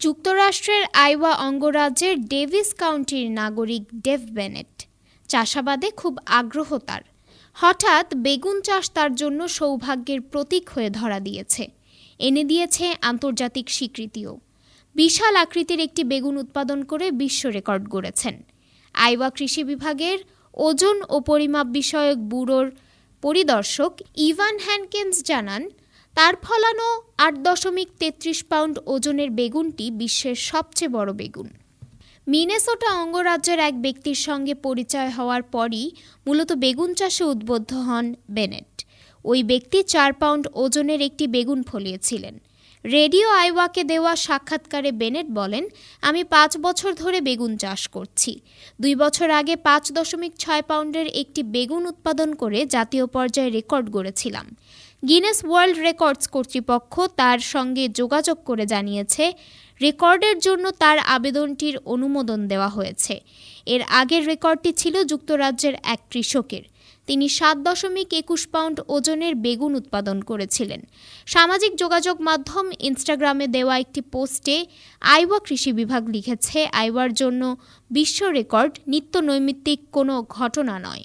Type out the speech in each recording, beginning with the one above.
যুক্তরাষ্ট্রের আইওয়া অঙ্গরাজ্যের ডেভিস কাউন্টির নাগরিক ডেভ বেনেট। চাষাবাদে খুব আগ্রহ তার। হঠাৎ বেগুন চাষ তার জন্য সৌভাগ্যের প্রতীক হয়ে ধরা দিয়েছে। এনে দিয়েছে আন্তর্জাতিক স্বীকৃতিও। বিশাল আকৃতির একটি বেগুন উৎপাদন করে বিশ্ব রেকর্ড গড়েছেন। আইওয়া কৃষি বিভাগের ওজন ও পরিমাপ বিষয়ক ব্যুরোর পরিদর্শক ইভান হ্যানকেন্স জানান তার ফলানো আট দশমিক তেত্রিশ পাউন্ড ওজনের বেগুনটি বিশ্বের সবচেয়ে বড় বেগুন। মিনেসোটা অঙ্গরাজ্যের এক ব্যক্তির সঙ্গে পরিচয় হওয়ার পরই মূলত বেগুন চাষে উদ্বুদ্ধ হন বেনেট। ওই ব্যক্তি চার পাউন্ড ওজনের একটি বেগুন ফলিয়েছিলেন। রেডিও আইওয়াকে দেওয়া সাক্ষাৎকারে বেনেট বলেন, আমি পাঁচ বছর ধরে বেগুন চাষ করছি। দুই বছর আগে পাঁচ দশমিক ছয় পাউন্ডের একটি বেগুন উৎপাদন করে জাতীয় পর্যায়ে রেকর্ড গড়েছিলাম। গিনেস ওয়ার্ল্ড রেকর্ডস কর্তৃপক্ষ তার সঙ্গে যোগাযোগ করে জানিয়েছে, রেকর্ডের জন্য তার আবেদনটির অনুমোদন দেওয়া হয়েছে। এর আগের রেকর্ডটি ছিল যুক্তরাজ্যের এক কৃষকের। তিনি সাত দশমিক একুশ পাউন্ড ওজনের বেগুন উৎপাদন করেছিলেন। সামাজিক যোগাযোগ মাধ্যম ইনস্টাগ্রামে দেওয়া একটি পোস্টে আইওয়া কৃষি বিভাগ লিখেছে, আইওয়ার জন্য বিশ্ব রেকর্ড নিত্য নৈমিত্তিক কোনো ঘটনা নয়।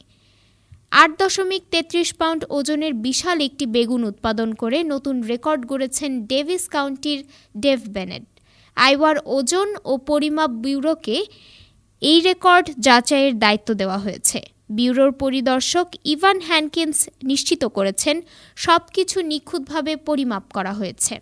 আট দশমিক তেত্রিশ পাউন্ড ওজনের বিশাল একটি বেগুন উৎপাদন করে নতুন রেকর্ড গড়েছেন ডেভিস কাউন্টির ডেভ বেনেট। আইওয়ার ওজন ও পরিমাপ ব্যুরোকে এই রেকর্ড যাচাইয়ের দায়িত্ব দেওয়া হয়েছে। ব্যুরোর পরিদর্শক ইভান হ্যানকিন্স নিশ্চিত করেছেন, সবকিছু নিখুঁতভাবে পরিমাপ করা হয়েছে।